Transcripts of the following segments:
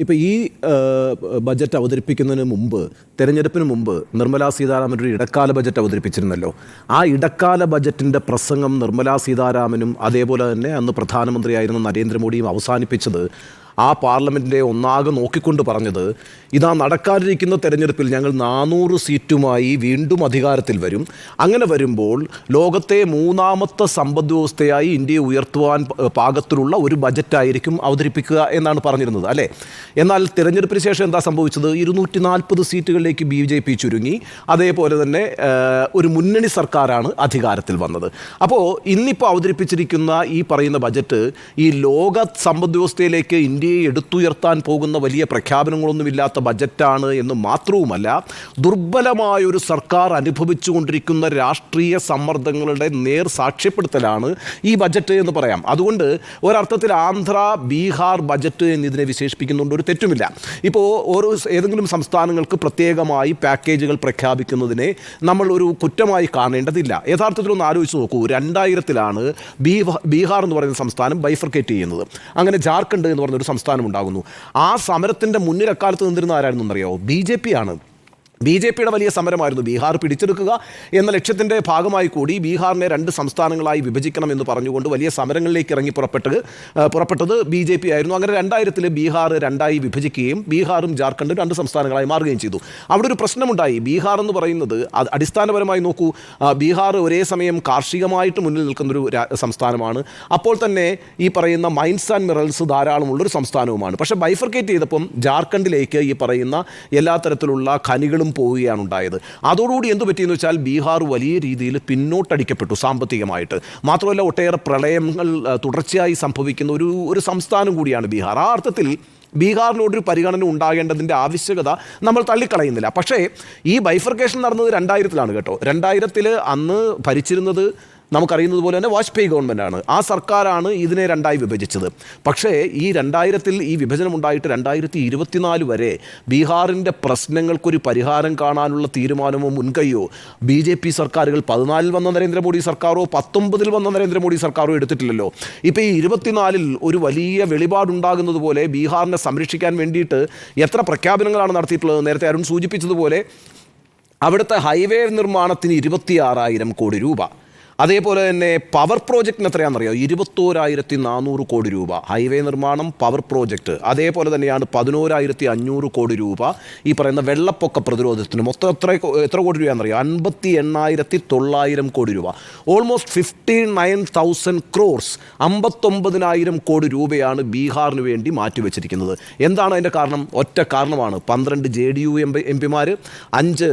ഇപ്പോൾ ഈ ബജറ്റ് അവതരിപ്പിക്കുന്നതിന് മുമ്പ് തെരഞ്ഞെടുപ്പിന് മുമ്പ് നിർമ്മലാ സീതാരാമൻ ഒരു ഇടക്കാല ബജറ്റ് അവതരിപ്പിച്ചിരുന്നല്ലോ. ആ ഇടക്കാല ബജറ്റിന്റെ പ്രസംഗം നിർമ്മലാ സീതാരാമനും അതേപോലെ തന്നെ അന്ന് പ്രധാനമന്ത്രിയായിരുന്ന നരേന്ദ്രമോദിയും അവസാനിപ്പിച്ചത് ആ പാർലമെന്റിനെ ഒന്നാകെ നോക്കിക്കൊണ്ട് പറഞ്ഞത് ഇതാ നടക്കാനിരിക്കുന്ന തെരഞ്ഞെടുപ്പിൽ ഞങ്ങൾ നാനൂറ് സീറ്റുമായി വീണ്ടും അധികാരത്തിൽ വരും. അങ്ങനെ വരുമ്പോൾ ലോകത്തെ മൂന്നാമത്തെ സമ്പദ് വ്യവസ്ഥയായി ഇന്ത്യയെ ഉയർത്തുവാൻ പാകത്തിലുള്ള ഒരു ബജറ്റായിരിക്കും അവതരിപ്പിക്കുക എന്നാണ് പറഞ്ഞിരുന്നത് അല്ലേ? എന്നാൽ തിരഞ്ഞെടുപ്പിന് ശേഷം എന്താ സംഭവിച്ചത്? ഇരുന്നൂറ്റി നാൽപ്പത് സീറ്റുകളിലേക്ക് ബി ജെ പി ചുരുങ്ങി. അതേപോലെ തന്നെ ഒരു മുന്നണി സർക്കാരാണ് അധികാരത്തിൽ വന്നത്. അപ്പോൾ ഇന്നിപ്പോൾ അവതരിപ്പിച്ചിരിക്കുന്ന ഈ പറയുന്ന ബജറ്റ് ഈ ലോക സമ്പദ് വ്യവസ്ഥയിലേക്ക് ഇന്ത്യയെ എടുത്തുയർത്താൻ പോകുന്ന വലിയ പ്രഖ്യാപനങ്ങളൊന്നുമില്ലാത്ത ബജറ്റാണ് എന്ന് മാത്രവുമല്ല ദുർബലമായ ഒരു സർക്കാർ അനുഭവിച്ചുകൊണ്ടിരിക്കുന്ന രാഷ്ട്രീയ സമ്മർദ്ദങ്ങളുടെ നേർ സാക്ഷ്യപ്പെടുത്തലാണ് ഈ ബജറ്റ് എന്ന് പറയാം. അതുകൊണ്ട് ഒരർത്ഥത്തിൽ ആന്ധ്ര ബീഹാർ ബജറ്റ് എന്നിതിനെ വിശേഷിപ്പിക്കുന്നുണ്ട് ഒരു തെറ്റുമില്ല. ഇപ്പോൾ ഓരോ ഏതെങ്കിലും സംസ്ഥാനങ്ങൾക്ക് പ്രത്യേകമായി പാക്കേജുകൾ പ്രഖ്യാപിക്കുന്നതിനെ നമ്മൾ ഒരു കുറ്റമായി കാണേണ്ടതില്ല. യഥാർത്ഥത്തിൽ ഒന്ന് ആലോചിച്ച് നോക്കൂ. രണ്ടായിരത്തിലാണ് ബീഹ- ബീഹാർ എന്ന് പറയുന്ന സംസ്ഥാനം ബൈഫർക്കേറ്റ് ചെയ്യുന്നത്. അങ്ങനെ ജാർഖണ്ഡ് എന്ന് ഒരു സംസ്ഥാനം ഉണ്ടാകുന്നു ആ സമരത്തിന്റെ മുന്നിലക്കാലത്ത് നിന്നിരുന്ന ആരായിരുന്നു എന്നറിയാമോ ബി ജെ പി ആണ്. ബി ജെ പിയുടെ വലിയ സമരമായിരുന്നു. ബീഹാർ പിടിച്ചെടുക്കുക എന്ന ലക്ഷ്യത്തിന്റെ ഭാഗമായി കൂടി ബീഹാറിനെ രണ്ട് സംസ്ഥാനങ്ങളായി വിഭജിക്കണം എന്ന് പറഞ്ഞുകൊണ്ട് വലിയ സമരങ്ങളിലേക്ക് ഇറങ്ങി പുറപ്പെട്ടത് പുറപ്പെട്ടത് ബി ജെ പി ആയിരുന്നു. അങ്ങനെ രണ്ടായിരത്തിൽ ബീഹാർ രണ്ടായി വിഭജിക്കുകയും ബീഹാറും ജാർഖണ്ഡും രണ്ട് സംസ്ഥാനങ്ങളായി മാറുകയും ചെയ്തു. അവിടെ ഒരു പ്രശ്നമുണ്ടായി. ബീഹാർ എന്ന് പറയുന്നത് അടിസ്ഥാനപരമായി നോക്കൂ ബീഹാർ ഒരേ സമയം കാർഷികമായിട്ട് മുന്നിൽ നിൽക്കുന്നൊരു സംസ്ഥാനമാണ്. അപ്പോൾ തന്നെ ഈ പറയുന്ന മൈൻസ് ആൻഡ് മിറൽസ് ധാരാളമുള്ളൊരു സംസ്ഥാനവുമാണ്. പക്ഷേ ബൈഫർക്കേറ്റ് ചെയ്തപ്പം ജാർഖണ്ഡിലേക്ക് ഈ പറയുന്ന എല്ലാ തരത്തിലുള്ള ഖനികളും പോവുകയാണ് ഉണ്ടായത് അതോടുകൂടി എന്ത് പറ്റിയെന്ന് വെച്ചാൽ ബീഹാർ വലിയ രീതിയിൽ പിന്നോട്ടടിക്കപ്പെട്ടു സാമ്പത്തികമായിട്ട്. മാത്രമല്ല ഒട്ടേറെ പ്രളയങ്ങൾ തുടർച്ചയായി സംഭവിക്കുന്ന ഒരു ഒരു സംസ്ഥാനം കൂടിയാണ് ബീഹാർ. ആ അർത്ഥത്തിൽ ബീഹാറിനോടൊരു പരിഗണന ഉണ്ടാകേണ്ടതിന്റെ ആവശ്യകത നമ്മൾ തള്ളിക്കളയുന്നില്ല. പക്ഷേ ഈ ബൈഫർക്കേഷൻ നടന്നത് രണ്ടായിരത്തിലാണ് കേട്ടോ. രണ്ടായിരത്തിൽ അന്ന് ഭരിച്ചിരുന്നത് നമുക്കറിയുന്നത് പോലെ തന്നെ വാജ്പേയി ഗവൺമെന്റാണ് ആ സർക്കാരാണ് ഇതിനെ രണ്ടായി വിഭജിച്ചത്. പക്ഷേ ഈ രണ്ടായിരത്തിൽ ഈ വിഭജനം ഉണ്ടായിട്ട് രണ്ടായിരത്തി ഇരുപത്തിനാല് വരെ ബീഹാറിന്റെ പ്രശ്നങ്ങൾക്കൊരു പരിഹാരം കാണാനുള്ള തീരുമാനമോ മുൻകൈയോ ബി ജെ പി സർക്കാരുകൾ പതിനാലിൽ വന്ന നരേന്ദ്രമോദി സർക്കാരോ പത്തൊമ്പതിൽ വന്ന നരേന്ദ്രമോദി സർക്കാരോ എടുത്തിട്ടില്ലല്ലോ. ഇപ്പോൾ ഈ ഇരുപത്തിനാലിൽ ഒരു വലിയ വെളിപാടുണ്ടാകുന്നത് പോലെ ബീഹാറിനെ സംരക്ഷിക്കാൻ വേണ്ടിയിട്ട് എത്ര പ്രഖ്യാപനങ്ങളാണ് നടത്തിയിട്ടുള്ളത്? നേരത്തെ അരുൺ സൂചിപ്പിച്ചതുപോലെ അവിടുത്തെ ഹൈവേ നിർമ്മാണത്തിന് ഇരുപത്തിയാറായിരം കോടി രൂപ. അതേപോലെ തന്നെ പവർ പ്രോജക്റ്റിന് എത്രയാണെന്നറിയോ? ഇരുപത്തോരായിരത്തി നാനൂറ് കോടി രൂപ. ഹൈവേ നിർമ്മാണം പവർ പ്രോജക്റ്റ് അതേപോലെ തന്നെയാണ് പതിനോരായിരത്തി അഞ്ഞൂറ് കോടി രൂപ ഈ പറയുന്ന വെള്ളപ്പൊക്ക പ്രതിരോധത്തിന്. മൊത്തം എത്ര എത്ര കോടി രൂപയാണെന്നറിയോ? അൻപത്തി എണ്ണായിരത്തി തൊള്ളായിരം കോടി രൂപ. Almost fifty nine thousand crores അമ്പത്തൊമ്പതിനായിരം കോടി രൂപയാണ് ബീഹാറിന് വേണ്ടി മാറ്റിവെച്ചിരിക്കുന്നത്. എന്താണ് അതിന്റെ കാരണം? ഒറ്റ കാരണമാണ്. പന്ത്രണ്ട് J D U M M പിമാർ അഞ്ച്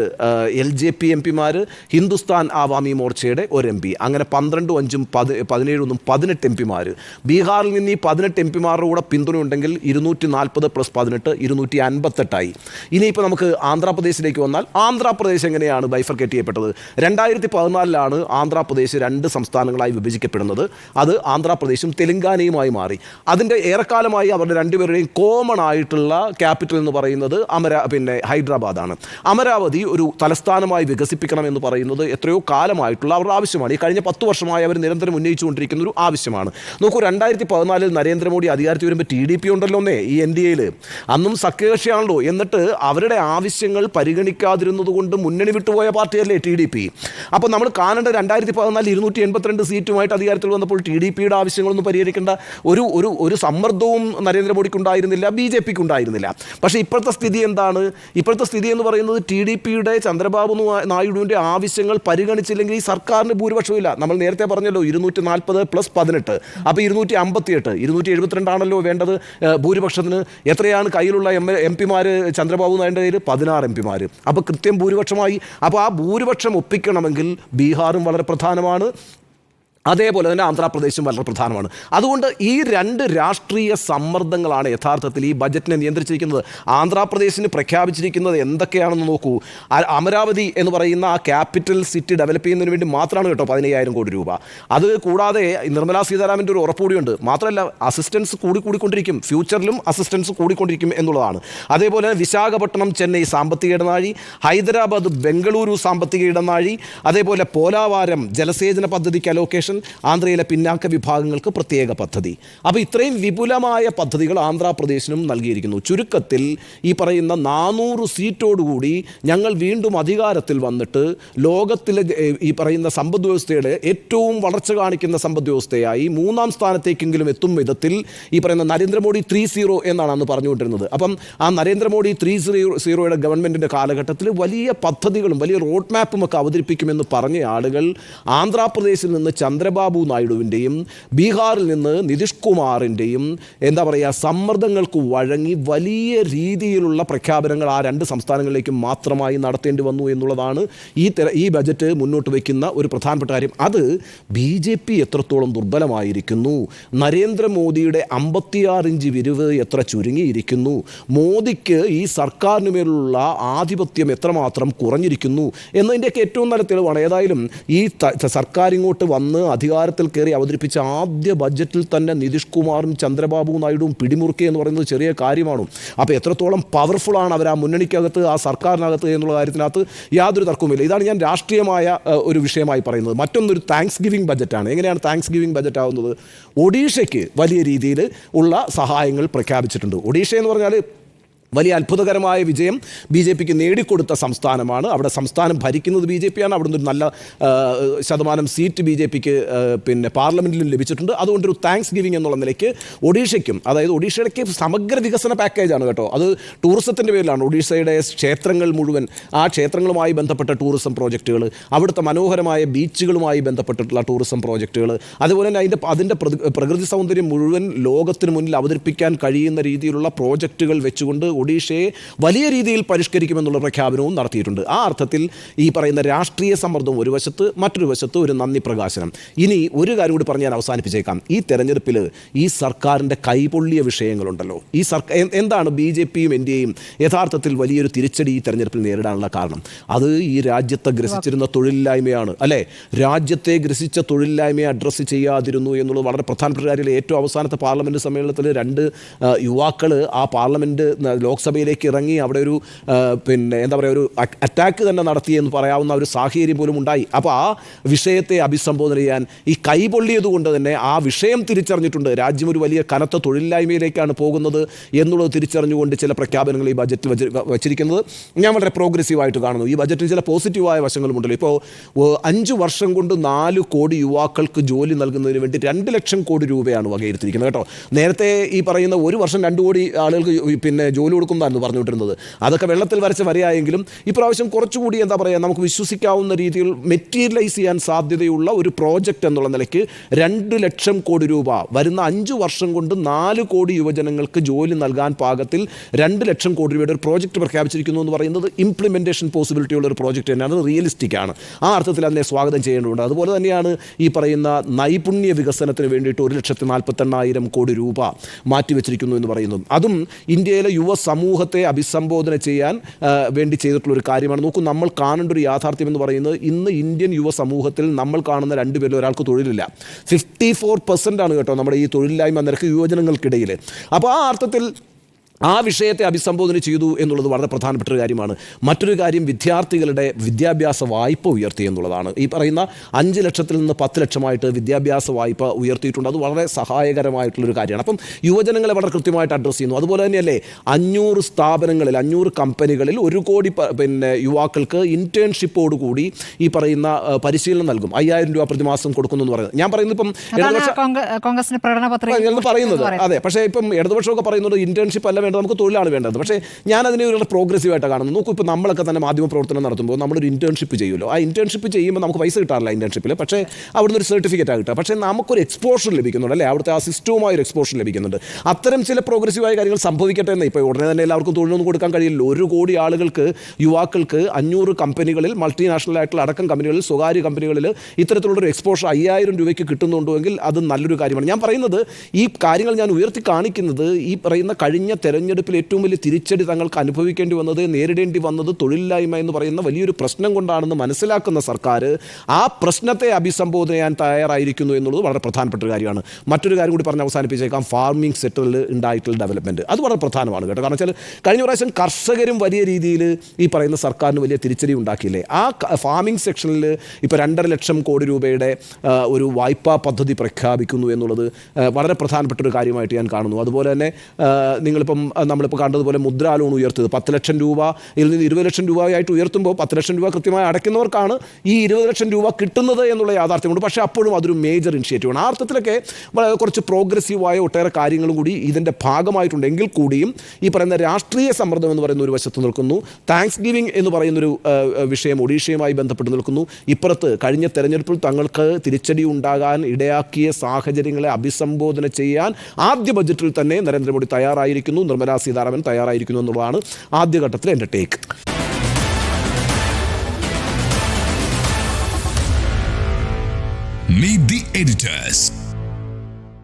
എൽ ജെ പി എം പിമാർ ഹിന്ദുസ്ഥാൻ ആവാമി മോർച്ചയുടെ ഒരു എം പി. അങ്ങനെ പന്ത്രണ്ടും അഞ്ചും പത് പതിനേഴൊന്നും പതിനെട്ട് എം പിമാർ ബീഹാറിൽ നിന്ന് ഈ പതിനെട്ട് എം പിമാരുടെ കൂടെ പിന്തുണയുണ്ടെങ്കിൽ ഇരുന്നൂറ്റി നാൽപ്പത് പ്ലസ് പതിനെട്ട് ഇരുന്നൂറ്റി അൻപത്തെട്ടായി ഇനിയിപ്പോൾ നമുക്ക് ആന്ധ്രാപ്രദേശിലേക്ക് വന്നാൽ ആന്ധ്രാപ്രദേശ് എങ്ങനെയാണ് ബൈഫർക്കേറ്റ് ചെയ്യപ്പെട്ടത് രണ്ടായിരത്തി പതിനാലിലാണ് ആന്ധ്രാപ്രദേശ് രണ്ട് സംസ്ഥാനങ്ങളായി വിഭജിക്കപ്പെടുന്നത്. അത് ആന്ധ്രാപ്രദേശും തെലങ്കാനയുമായി മാറി. അതിന്റെ ഏറെക്കാലമായി അവരുടെ രണ്ടുപേരുടെയും കോമൺ ആയിട്ടുള്ള ക്യാപിറ്റൽ എന്ന് പറയുന്നത് അമരാ പിന്നെ ഹൈദരാബാദാണ്. അമരാവതി ഒരു തലസ്ഥാനമായി വികസിപ്പിക്കണം എന്ന് പറയുന്നത് എത്രയോ കാലമായിട്ടുള്ള അവരുടെ ആവശ്യമാണ്. കഴിഞ്ഞ പത്ത് വർഷമായി അവർ നിരന്തരം ഉന്നയിച്ചുകൊണ്ടിരിക്കുന്ന ഒരു ആവശ്യമാണ്. നോക്കൂ രണ്ടായിരത്തി പതിനാലിൽ നരേന്ദ്രമോദി അധികാരത്തിൽ വരുമ്പോൾ ടി ഡി പി ഉണ്ടല്ലോ എന്നേ ഈ എൻ ഡി എയിൽ അന്നും സഖ്യകക്ഷിയാണല്ലോ. എന്നിട്ട് അവരുടെ ആവശ്യങ്ങൾ പരിഗണിക്കാതിരുന്നത് കൊണ്ട് മുന്നണി വിട്ടുപോയ പാർട്ടിയല്ലേ ടി ഡി പി അപ്പോൾ നമ്മൾ കാണേണ്ട രണ്ടായിരത്തി പതിനാലിൽ ഇരുന്നൂറ്റി എൺപത്തിരണ്ട് സീറ്റുമായിട്ട് അധികാരത്തിൽ വന്നപ്പോൾ ടി ഡി പിയുടെ ആവശ്യങ്ങളൊന്നും പരിഹരിക്കേണ്ട ഒരു ഒരു ഒരു സമ്മർദ്ദവും നരേന്ദ്രമോദിക്ക് ഉണ്ടായിരുന്നില്ല ബി ജെ പിക്ക് ഉണ്ടായിരുന്നില്ല പക്ഷേ ഇപ്പോഴത്തെ സ്ഥിതി എന്താണ്? ഇപ്പോഴത്തെ സ്ഥിതി എന്ന് പറയുന്നത് ടി ഡി പിയുടെ ചന്ദ്രബാബു നായിഡുവിന്റെ ആവശ്യങ്ങൾ പരിഗണിച്ചില്ലെങ്കിൽ ഈ സർക്കാരിന് ഭൂരിപക്ഷമില്ല നമ്മൾ നേരത്തെ പറഞ്ഞല്ലോ ഇരുന്നൂറ്റി നാൽപ്പത് പ്ലസ് പതിനെട്ട്. അപ്പോൾ ഇരുന്നൂറ്റി അമ്പത്തിയെട്ട് ഇരുന്നൂറ്റി എഴുപത്തിരണ്ടാണല്ലോ വേണ്ടത് ഭൂരിപക്ഷത്തിന് എത്രയാണ് കയ്യിലുള്ള എം എം പിമാർ ചന്ദ്രബാബു നായിന്റെ കയ്യിൽ പതിനാറ് എം പിമാർ അപ്പോൾ കൃത്യം ഭൂരിപക്ഷമായി. അപ്പോൾ ആ ഭൂരിപക്ഷം ഒപ്പിക്കണമെങ്കിൽ ബീഹാറും വളരെ പ്രധാനമാണ്. അതേപോലെ തന്നെ ആന്ധ്രാപ്രദേശും വളരെ പ്രധാനമാണ്. അതുകൊണ്ട് ഈ രണ്ട് രാഷ്ട്രീയ സമ്മർദ്ദങ്ങളാണ് യഥാർത്ഥത്തിൽ ഈ ബജറ്റിനെ നിയന്ത്രിച്ചിരിക്കുന്നത്. ആന്ധ്രാപ്രദേശിന് പ്രഖ്യാപിച്ചിരിക്കുന്നത് എന്തൊക്കെയാണെന്ന് നോക്കൂ. അമരാവതി എന്ന് പറയുന്ന ആ ക്യാപിറ്റൽ സിറ്റി ഡെവലപ്പ് ചെയ്യുന്നതിന് വേണ്ടി മാത്രമാണ് കേട്ടോ പതിനയ്യായിരം കോടി രൂപ. അത് കൂടാതെ നിർമ്മലാ സീതാരാമന്റെ ഒരു ഉറപ്പുകൂടിയുണ്ട് മാത്രമല്ല അസിസ്റ്റൻസ് കൂടി കൂടിക്കൊണ്ടിരിക്കും. ഫ്യൂച്ചറിലും അസിസ്റ്റൻസ് കൂടിക്കൊണ്ടിരിക്കും എന്നുള്ളതാണ്. അതേപോലെ വിശാഖപട്ടണം ചെന്നൈ സാമ്പത്തിക ഇടനാഴി ഹൈദരാബാദ് ബംഗളൂരു സാമ്പത്തിക ഇടനാഴി അതേപോലെ പോലാവാരം ജലസേചന പദ്ധതിക്ക് അലോക്കേഷൻ ആന്ധ്രയിലെ പിന്നാക്ക വിഭാഗങ്ങൾക്ക് പ്രത്യേക പദ്ധതി. അപ്പോൾ ഇത്രയും വിപുലമായ പദ്ധതികൾ ആന്ധ്രാപ്രദേശിനും നൽകിയിരിക്കുന്നു. ചുരുക്കത്തിൽ ഈ പറയുന്ന നാനൂറ് സീറ്റോടുകൂടി ഞങ്ങൾ വീണ്ടും അധികാരത്തിൽ വന്നിട്ട് ലോകത്തിലെ ഈ പറയുന്ന സമ്പദ് വ്യവസ്ഥയുടെ ഏറ്റവും വളർച്ച കാണിക്കുന്ന സമ്പദ് വ്യവസ്ഥയായി മൂന്നാം സ്ഥാനത്തേക്കെങ്കിലും എത്തും വിധത്തിൽ ഈ പറയുന്ന നരേന്ദ്രമോദി ത്രീ സീറോ എന്നാണ് അന്ന് പറഞ്ഞുകൊണ്ടിരുന്നത്. അപ്പം ആ നരേന്ദ്രമോദി ത്രീ സീറോ സീറോയുടെ ഗവൺമെന്റിന്റെ കാലഘട്ടത്തിൽ വലിയ പദ്ധതികളും വലിയ റോഡ് മാപ്പും ഒക്കെ അവതരിപ്പിക്കുമെന്ന് പറഞ്ഞ ആളുകൾ ആന്ധ്രാപ്രദേശിൽ നിന്ന് ചന്ദ്രബാബു നായിഡുവിന്റെയും ബീഹാറിൽ നിന്ന് നിതീഷ് കുമാറിന്റെയും എന്താ പറയുക സമ്മർദ്ദങ്ങൾക്ക് വഴങ്ങി വലിയ രീതിയിലുള്ള പ്രഖ്യാപനങ്ങൾ ആ രണ്ട് സംസ്ഥാനങ്ങളിലേക്കും മാത്രമായി നടത്തേണ്ടി വന്നു എന്നുള്ളതാണ് ഈ തെര ഈ ബജറ്റ് മുന്നോട്ട് വയ്ക്കുന്ന ഒരു പ്രധാനപ്പെട്ട കാര്യം. അത് ബി ജെ പി എത്രത്തോളം ദുർബലമായിരിക്കുന്നു? നരേന്ദ്രമോദിയുടെ അമ്പത്തിയാറ് ഇഞ്ച് വിരിവ് എത്ര ചുരുങ്ങിയിരിക്കുന്നു? മോദിക്ക് ഈ സർക്കാരിന് മേലുള്ള ആധിപത്യം എത്രമാത്രം കുറഞ്ഞിരിക്കുന്നു? എന്നതിന്റെയൊക്കെ ഏറ്റവും നല്ല തെളിവാണ്. ഏതായാലും ഈ സർക്കാർ ഇങ്ങോട്ട് വന്ന് അധികാരത്തിൽ കയറി അവതരിപ്പിച്ച ആദ്യ ബജറ്റിൽ തന്നെ നിതീഷ് കുമാറും ചന്ദ്രബാബു നായിഡുവും പിടിമുറുക്കുക എന്ന് പറയുന്നത് ചെറിയ കാര്യമാണ്. അപ്പോൾ എത്രത്തോളം പവർഫുള്ളാണ് അവർ ആ മുന്നണിക്കകത്ത് ആ സർക്കാരിനകത്ത് എന്നുള്ള കാര്യത്തിനകത്ത് യാതൊരു തർക്കവുമില്ല. ഇതാണ് ഞാൻ രാഷ്ട്രീയമായ ഒരു വിഷയമായി പറയുന്നത്. മറ്റൊന്നൊരു താങ്ക്സ് ഗിവിംഗ് ബജറ്റാണ് എങ്ങനെയാണ് താങ്ക്സ് ഗിവിംഗ് ബജറ്റ് ആവുന്നത്? ഒഡീഷയ്ക്ക് വലിയ രീതിയിൽ ഉള്ള സഹായങ്ങൾ പ്രഖ്യാപിച്ചിട്ടുണ്ട്. ഒഡീഷ എന്ന് പറഞ്ഞാൽ വലിയ അത്ഭുതകരമായ വിജയം ബി ജെ പിക്ക് നേടിക്കൊടുത്ത സംസ്ഥാനമാണ്. അവിടെ സംസ്ഥാനം ഭരിക്കുന്നത് ബി ജെ പിയാണ്. അവിടെ നിന്നൊരു നല്ല ശതമാനം സീറ്റ് ബി ജെ പിക്ക് പിന്നെ പാർലമെന്റിലും ലഭിച്ചിട്ടുണ്ട്. അതുകൊണ്ടൊരു താങ്ക്സ് ഗിവിങ് എന്നുള്ള നിലയ്ക്ക് ഒഡീഷയ്ക്കും അതായത് ഒഡീഷയ്ക്ക് സമഗ്ര വികസന പാക്കേജാണ് കേട്ടോ. അത് ടൂറിസത്തിന്റെ പേരിലാണ്. ഒഡീഷയുടെ ക്ഷേത്രങ്ങൾ മുഴുവൻ ആ ക്ഷേത്രങ്ങളുമായി ബന്ധപ്പെട്ട ടൂറിസം പ്രോജക്റ്റുകൾ അവിടുത്തെ മനോഹരമായ ബീച്ചുകളുമായി ബന്ധപ്പെട്ടിട്ടുള്ള ടൂറിസം പ്രോജക്റ്റുകൾ അതുപോലെ തന്നെ അതിന്റെ അതിന്റെ പ്രകൃതി സൗന്ദര്യം മുഴുവൻ ലോകത്തിന് മുന്നിൽ അവതരിപ്പിക്കാൻ കഴിയുന്ന രീതിയിലുള്ള പ്രോജക്റ്റുകൾ വെച്ചുകൊണ്ട് ഒഡീഷയെ വലിയ രീതിയിൽ പരിഷ്കരിക്കുമെന്നുള്ള പ്രഖ്യാപനവും നടത്തിയിട്ടുണ്ട്. ആ അർത്ഥത്തിൽ ഈ പറയുന്ന രാഷ്ട്രീയ സമ്മർദ്ദവും ഒരു വശത്ത് മറ്റൊരു വശത്ത് ഒരു നന്ദി പ്രകാശനം. ഇനി ഒരു കാര്യം കൂടി പറഞ്ഞ് ഞാൻ അവസാനിപ്പിച്ചേക്കാം. ഈ തെരഞ്ഞെടുപ്പിൽ ഈ സർക്കാരിന്റെ കൈപൊള്ളിയ വിഷയങ്ങളുണ്ടല്ലോ. ഈ സർക്കാർ എന്താണ് ബി ജെ പിയും എൻ യഥാർത്ഥത്തിൽ വലിയൊരു തിരിച്ചടി ഈ തെരഞ്ഞെടുപ്പിൽ നേരിടാനുള്ള കാരണം? അത് ഈ രാജ്യത്തെ ഗ്രസിച്ചിരുന്ന തൊഴിലില്ലായ്മയാണ്. അല്ലേ? രാജ്യത്തെ ഗ്രസിച്ച തൊഴിലില്ലായ്മയെ അഡ്രസ്സ് ചെയ്യാതിരുന്നു എന്നുള്ളത് വളരെ പ്രധാനപ്പെട്ട കാര്യത്തിൽ ഏറ്റവും അവസാനത്തെ പാർലമെന്റ് സമ്മേളനത്തിൽ രണ്ട് യുവാക്കൾ ആ പാർലമെന്റ് ലോക്സഭയിലേക്ക് ഇറങ്ങി അവിടെ ഒരു പിന്നെ എന്താ പറയുക ഒരു അറ്റാക്ക് തന്നെ നടത്തി എന്ന് പറയാവുന്ന ഒരു സാഹചര്യം പോലും ഉണ്ടായി. അപ്പോൾ ആ വിഷയത്തെ അഭിസംബോധന ചെയ്യാൻ ഈ കൈപൊള്ളിയത് കൊണ്ട് തന്നെ ആ വിഷയം തിരിച്ചറിഞ്ഞിട്ടുണ്ട്. രാജ്യം ഒരു വലിയ കനത്ത തൊഴിലില്ലായ്മയിലേക്കാണ് പോകുന്നത് എന്നുള്ളത് തിരിച്ചറിഞ്ഞുകൊണ്ട് ചില പ്രഖ്യാപനങ്ങൾ ഈ ബജറ്റിൽ വച്ച് വച്ചിരിക്കുന്നത്. ഞാൻ വളരെ പ്രോഗ്രസീവായിട്ട് കാണുന്നു. ഈ ബജറ്റിൽ ചില പോസിറ്റീവായ വശങ്ങളുമുണ്ടല്ലോ. ഇപ്പോൾ അഞ്ച് വർഷം കൊണ്ട് നാല് കോടി യുവാക്കൾക്ക് ജോലി നൽകുന്നതിന് വേണ്ടി രണ്ട് ലക്ഷം കോടി രൂപയാണ് വകയിരുത്തിയിരിക്കുന്നത് കേട്ടോ. നേരത്തെ ഈ പറയുന്ന ഒരു വർഷം രണ്ട് കോടി ആളുകൾക്ക് പിന്നെ ജോലി കൊടുക്കുന്നതായിരുന്നു പറഞ്ഞുകൊണ്ടിരുന്നത്. അതൊക്കെ വെള്ളത്തിൽ വരച്ച വരെയായെങ്കിലും ഇപ്രാവശ്യം കുറച്ചുകൂടി എന്താ പറയുക നമുക്ക് വിശ്വസിക്കാവുന്ന രീതിയിൽ മെറ്റീരിയലൈസ് ചെയ്യാൻ സാധ്യതയുള്ള ഒരു പ്രോജക്റ്റ് എന്നുള്ള നിലയ്ക്ക് രണ്ട് ലക്ഷം കോടി രൂപ വരുന്ന അഞ്ച് വർഷം കൊണ്ട് നാല് കോടി യുവജനങ്ങൾക്ക് ജോലി നൽകാൻ പാകത്തിൽ രണ്ട് ലക്ഷം കോടി രൂപയുടെ ഒരു പ്രോജക്റ്റ് പ്രഖ്യാപിച്ചിരിക്കുന്നു എന്ന് പറയുന്നത് ഇംപ്ലിമെന്റേഷൻ പോസിബിലിറ്റി ഉള്ള ഒരു പ്രോജക്റ്റ് തന്നെയാണ്. അത് റിയലിസ്റ്റിക് ആണ്. ആ അർത്ഥത്തിൽ അതിനെ സ്വാഗതം ചെയ്യേണ്ടതുണ്ട്. അതുപോലെ തന്നെയാണ് ഈ പറയുന്ന നൈപുണ്യ വികസനത്തിന് വേണ്ടിയിട്ട് ഒരു ലക്ഷത്തി നാൽപ്പത്തെണ്ണായിരം കോടി രൂപ മാറ്റിവെച്ചിരിക്കുന്നു എന്ന് പറയുന്നു. അതും ഇന്ത്യയിലെ യുവ സമൂഹത്തെ അഭിസംബോധന ചെയ്യാൻ വേണ്ടി ചെയ്തിട്ടുള്ള ഒരു കാര്യമാണ്. നോക്കൂ നമ്മൾ കാണേണ്ട ഒരു യാഥാർത്ഥ്യം എന്ന് പറയുന്നത് ഇന്ന് ഇന്ത്യൻ യുവ സമൂഹത്തിൽ നമ്മൾ കാണുന്ന രണ്ടുപേരിൽ ഒരാൾക്ക് തൊഴിലില്ല. ഫിഫ്റ്റി ഫോർ പെർസെന്റ് ആണ് കേട്ടോ നമ്മുടെ ഈ തൊഴിലില്ലായ്മ നിരക്ക് യുവജനങ്ങൾക്കിടയിൽ അപ്പോൾ ആ അർത്ഥത്തിൽ ആ വിഷയത്തെ അഭിസംബോധന ചെയ്തു എന്നുള്ളത് വളരെ പ്രധാനപ്പെട്ട ഒരു കാര്യമാണ്. മറ്റൊരു കാര്യം വിദ്യാർത്ഥികളുടെ വിദ്യാഭ്യാസ വായ്പ ഉയർത്തി എന്നുള്ളതാണ്. ഈ പറയുന്ന അഞ്ച് ലക്ഷത്തിൽ നിന്ന് പത്ത് ലക്ഷമായിട്ട് വിദ്യാഭ്യാസ വായ്പ ഉയർത്തിയിട്ടുണ്ട്. അത് വളരെ സഹായകരമായിട്ടുള്ളൊരു കാര്യമാണ്. അപ്പം യുവജനങ്ങളെ വളരെ കൃത്യമായിട്ട് അഡ്രസ്സ് ചെയ്യുന്നു. അതുപോലെ തന്നെയല്ലേ അഞ്ഞൂറ് സ്ഥാപനങ്ങളിൽ അഞ്ഞൂറ് കമ്പനികളിൽ ഒരു കോടി പിന്നെ യുവാക്കൾക്ക് ഇന്റേൺഷിപ്പോടുകൂടി ഈ പറയുന്ന പരിശീലനം നൽകും. അയ്യായിരം രൂപ പ്രതിമാസം കൊടുക്കുന്നു എന്ന് പറയുന്നത്. ഞാൻ പറയുന്നത് ഇപ്പം കോൺഗ്രസിന്റെ പ്രകടന പത്രം പറയുന്നത്. അതെ പക്ഷേ ഇപ്പം ഇടതുപക്ഷമൊക്കെ പറയുന്നത് ഇന്റേൺഷിപ്പ് അല്ല വേണ്ടത് നമുക്ക് തൊഴിലാണ് വേണ്ടത്. പക്ഷേ ഞാൻ അതിനെ ഒരു പ്രോഗ്രസീവ് ആയിട്ട് കാണുന്നു നോക്കൂ ഇപ്പോൾ നമ്മളൊക്കെ തന്നെ മാധ്യമ പ്രവർത്തനം നടത്തുമ്പോൾ നമ്മളൊരു ഇന്റേൺഷിപ്പ് ചെയ്യുമല്ലോ. ആ ഇന്റേൺഷിപ്പ് ചെയ്യുമ്പോൾ നമുക്ക് പൈസ കിട്ടാറില്ല ഇന്റേൺഷിപ്പിൽ പക്ഷേ അവിടുന്ന് ഒരു സർട്ടിഫിക്കറ്റാണ് കിട്ടുക. പക്ഷേ നമുക്കൊരു എക്സ്പോഷർ ലഭിക്കുന്നുണ്ട് അല്ലേ? അവിടുത്തെ ആ സിസ്റ്റവുമായ ഒരു എക്സ്പോഷർ ലഭിക്കുന്നുണ്ട്. അത്തരം ചില പ്രോഗ്രസീവായ കാര്യങ്ങൾ സംഭവിക്കട്ടെ എന്ന് ഇപ്പോൾ ഉടനെ തന്നെ എല്ലാവർക്കും തൊഴിലൊന്നും കൊടുക്കാൻ കഴിയില്ല ഒരു കോടി ആളുകൾക്ക് യുവാക്കൾക്ക് അഞ്ഞൂറ് കമ്പനികളിൽ മൾട്ടിനാഷണൽ ആയിട്ടുള്ള അടക്കം കമ്പനികളിൽ സ്വകാര്യ കമ്പനികളിൽ ഇത്തരത്തിലുള്ളൊരു എക്സ്പോഷർ അയ്യായിരം രൂപയ്ക്ക് കിട്ടുന്നുണ്ടെങ്കിൽ അത് നല്ലൊരു കാര്യമാണ്. ഞാൻ പറയുന്നത് ഈ കാര്യങ്ങൾ ഞാൻ ഉയർത്തി കാണിക്കുന്നത് ഈ പറയുന്ന കഴിഞ്ഞ തെര തെരഞ്ഞെടുപ്പിൽ ഏറ്റവും വലിയ തിരിച്ചടി തങ്ങൾക്ക് അനുഭവിക്കേണ്ടി വന്നത് നേരിടേണ്ടി വന്നത് തൊഴിലില്ലായ്മ എന്ന് പറയുന്ന വലിയൊരു പ്രശ്നം കൊണ്ടാണെന്ന് മനസ്സിലാക്കുന്ന സർക്കാർ ആ പ്രശ്നത്തെ അഭിസംബോധന ചെയ്യാൻ തയ്യാറായിരിക്കുന്നു എന്നുള്ളത് വളരെ പ്രധാനപ്പെട്ട ഒരു കാര്യമാണ്. മറ്റൊരു കാര്യം കൂടി പറഞ്ഞ് അവസാനിപ്പിച്ചേക്കാം. ഫാർമിംഗ് സെക്ടറിൽ ഉണ്ടായിട്ടുള്ള ഡെവലപ്മെന്റ് അത് വളരെ പ്രധാനമാണ് കേട്ടോ. കാരണം വെച്ചാൽ കഴിഞ്ഞ പ്രാവശ്യം കർഷകരും വലിയ രീതിയിൽ ഈ പറയുന്ന സർക്കാരിന് വലിയ തിരിച്ചടി ഉണ്ടാക്കിയില്ലേ? ആ ഫാമിംഗ് സെക്ഷനിൽ ഇപ്പോൾ രണ്ടര ലക്ഷം കോടി രൂപയുടെ ഒരു വായ്പാ പദ്ധതി പ്രഖ്യാപിക്കുന്നു എന്നുള്ളത് വളരെ പ്രധാനപ്പെട്ട ഒരു കാര്യമായിട്ട് ഞാൻ കാണുന്നു. അതുപോലെ തന്നെ നിങ്ങളിപ്പം നമ്മളിപ്പോൾ കണ്ടതുപോലെ മുദ്രാ ലോൺ ഉയർത്തിയത്. പത്ത് ലക്ഷം രൂപ ഇതിൽ നിന്ന് ഇരുപത് ലക്ഷം രൂപയായിട്ട് ഉയർത്തുമ്പോൾ പത്ത് ലക്ഷം രൂപ കൃത്യമായി അടയ്ക്കുന്നവർക്കാണ് ഈ ഇരുപത് ലക്ഷം രൂപ കിട്ടുന്നത് എന്നുള്ള യാഥാർത്ഥ്യമുണ്ട്. പക്ഷേ അപ്പോഴും അതൊരു മേജർ ഇനിഷ്യേറ്റീവാണ് ആ അർത്ഥത്തിലൊക്കെ കുറച്ച് പ്രോഗ്രസീവായ ഒട്ടേറെ കാര്യങ്ങളും കൂടി ഇതിന്റെ ഭാഗമായിട്ടുണ്ടെങ്കിൽ കൂടിയും ഈ പറയുന്ന രാഷ്ട്രീയ സമ്മർദ്ദം എന്ന് പറയുന്ന ഒരു വശത്ത് നിൽക്കുന്നു. താങ്ക്സ് ഗിവിംഗ് എന്ന് പറയുന്നൊരു വിഷയം ഒഡീഷയുമായി ബന്ധപ്പെട്ട് നിൽക്കുന്നു. ഇപ്പുറത്ത് കഴിഞ്ഞ തെരഞ്ഞെടുപ്പിൽ തങ്ങൾക്ക് തിരിച്ചടി ഉണ്ടാകാൻ ഇടയാക്കിയ സാഹചര്യങ്ങളെ അഭിസംബോധന ചെയ്യാൻ ആദ്യ ബജറ്റിൽ തന്നെ നരേന്ദ്രമോദി തയ്യാറായിരിക്കുന്നു. നിർമ്മലാ സീതാരാമൻ തയ്യാറായിരിക്കുന്നു എന്നുള്ളതാണ് ആദ്യഘട്ടത്തിൽ എന്റെ ടേക്ക് Meet the editors.